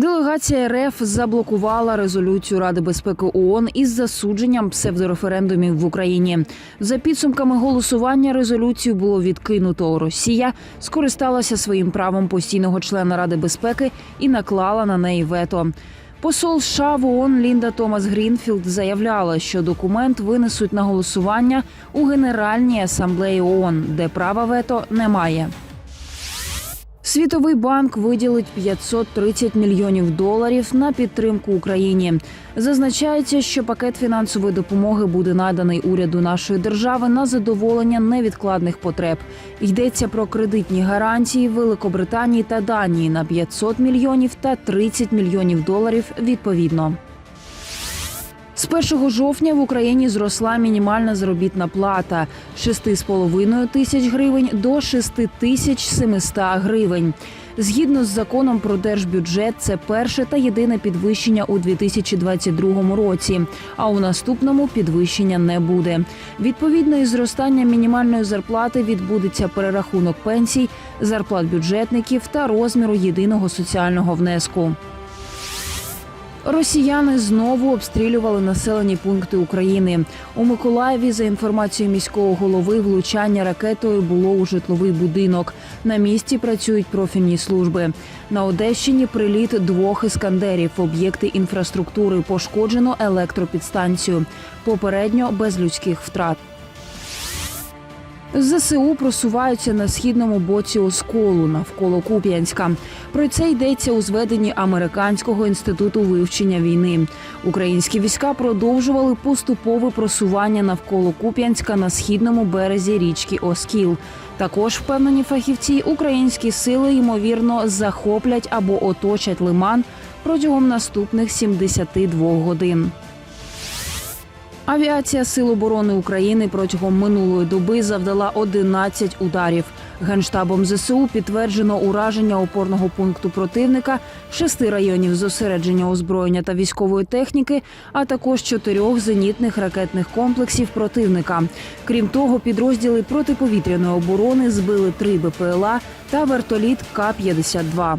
Делегація РФ заблокувала резолюцію Ради безпеки ООН із засудженням псевдореферендумів в Україні. За підсумками голосування резолюцію було відкинуто. Росія скористалася своїм правом постійного члена Ради безпеки і наклала на неї вето. Посол США в ООН Лінда Томас Грінфілд заявляла, що документ винесуть на голосування у Генеральній асамблеї ООН, де права вето немає. Світовий банк виділить 530 мільйонів доларів на підтримку Україні. Зазначається, що пакет фінансової допомоги буде наданий уряду нашої держави на задоволення невідкладних потреб. Йдеться про кредитні гарантії Великобританії та Данії на 500 мільйонів та 30 мільйонів доларів відповідно. З 1 жовтня в Україні зросла мінімальна заробітна плата з 6,5 тисяч гривень до 6 тисяч 700 гривень. Згідно з законом про держбюджет, це перше та єдине підвищення у 2022 році. А у наступному підвищення не буде. Відповідно, із зростання мінімальної зарплати відбудеться перерахунок пенсій, зарплат бюджетників та розміру єдиного соціального внеску. Росіяни знову обстрілювали населені пункти України. У Миколаєві, за інформацією міського голови, влучання ракетою було у житловий будинок. На місці працюють профільні служби. На Одещині приліт двох іскандерів. Об'єкти інфраструктури пошкоджено електропідстанцію. Попередньо без людських втрат. ЗСУ просуваються на східному боці осколу навколо Куп'янська. Про це йдеться у зведенні Американського інституту вивчення війни. Українські війська продовжували поступове просування навколо Куп'янська на східному березі річки Оскіл. Також впевнені фахівці, українські сили ймовірно захоплять або оточать лиман протягом наступних 72 годин. Авіація Сил оборони України протягом минулої доби завдала 11 ударів. Генштабом ЗСУ підтверджено ураження опорного пункту противника, шести районів зосередження озброєння та військової техніки, а також чотирьох зенітних ракетних комплексів противника. Крім того, підрозділи протиповітряної оборони збили три БПЛА та вертоліт К-52.